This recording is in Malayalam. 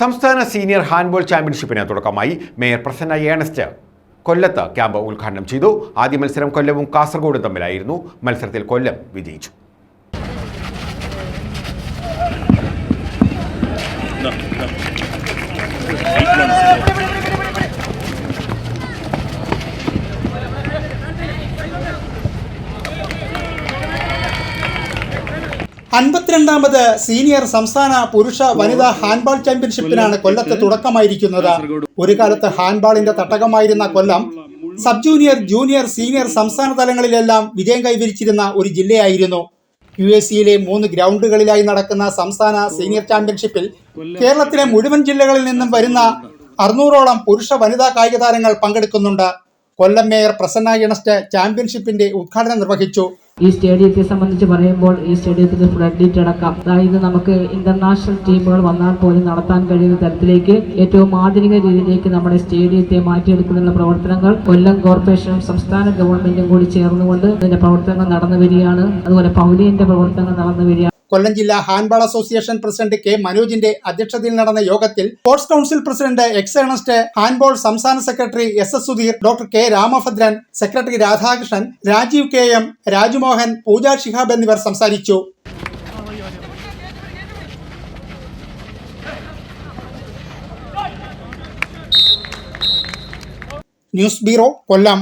സംസ്ഥാന സീനിയർ ഹാൻഡ്ബോൾ ചാമ്പ്യൻഷിപ്പിന് തുടക്കമായി മേയർ പ്രസന്ന ഏണസ്റ്റ് കൊല്ലത്ത് ക്യാമ്പ് ഉദ്ഘാടനം ചെയ്തു. ആദ്യ മത്സരം കൊല്ലവും കാസർഗോഡും തമ്മിലായിരുന്നു. മത്സരത്തിൽ കൊല്ലം വിജയിച്ചു. അൻപത്തിരണ്ടാമത് സീനിയർ സംസ്ഥാന പുരുഷ വനിതാ ഹാൻഡ്ബാൾ ചാമ്പ്യൻഷിപ്പിനാണ് കൊല്ലത്ത് തുടക്കമായിരിക്കുന്നത് ഒരു കാലത്ത് ഹാൻഡ്ബാളിന്റെ തട്ടകമായിരുന്ന Kollam sub junior junior senior സംസ്ഥാന തലങ്ങളിലെല്ലാം വിജയം കൈവരിച്ചിരുന്ന ഒരു ജില്ലയായിരുന്നു യു എസ് സിയിലെ മൂന്ന് ഗ്രൗണ്ടുകളിലായി നടക്കുന്ന സംസ്ഥാന സീനിയർ ചാമ്പ്യൻഷിപ്പിൽ കേരളത്തിലെ മുഴുവൻ ജില്ലകളിൽ നിന്നും വരുന്ന അറുന്നൂറോളം പുരുഷ വനിതാ കായിക താരങ്ങൾ പങ്കെടുക്കുന്നുണ്ട് കൊല്ലം മേയർ പ്രസന്ന ഇണസ്റ്റ് ചാമ്പ്യൻഷിപ്പിന്റെ ഉദ്ഘാടനം നിർവഹിച്ചു ഈ സ്റ്റേഡിയത്തെ സംബന്ധിച്ച് പറയുമ്പോൾ ഈ സ്റ്റേഡിയത്തിന്റെ ഫ്ലഡ് ലൈറ്റ് അടക്കം അതായത് നമുക്ക് ഇന്റർനാഷണൽ ടീമുകൾ വന്നാൽ പോലും നടത്താൻ കഴിയുന്ന തരത്തിലേക്ക് ഏറ്റവും ആധുനിക രീതിയിലേക്ക് നമ്മുടെ സ്റ്റേഡിയത്തെ മാറ്റിയെടുക്കുന്നതിനുള്ള പ്രവർത്തനങ്ങൾ കൊല്ലം കോർപ്പറേഷനും സംസ്ഥാന ഗവൺമെന്റും കൂടി ചേർന്നുകൊണ്ട് ഇതിന്റെ പ്രവർത്തനങ്ങൾ നടന്നു വരികയാണ്. അതുപോലെ പൗലിയന്റെ പ്രവർത്തനങ്ങൾ നടന്നു വരികയാണ് കൊല്ലം ജില്ലാ ഹാൻഡ്ബാൾ അസോസിയേഷൻ പ്രസിഡന്റ് കെ മനോജിന്റെ അധ്യക്ഷതയിൽ നടന്ന യോഗത്തിൽ sports council president X Ernest handball സംസ്ഥാന secretary S S Sudheer doctor K Ramabhadran secretary Radhakrishnan Rajeev K M Rajmohan Pooja Shihab എന്നിവർ സംസാരിച്ചു. News bureau Kollam.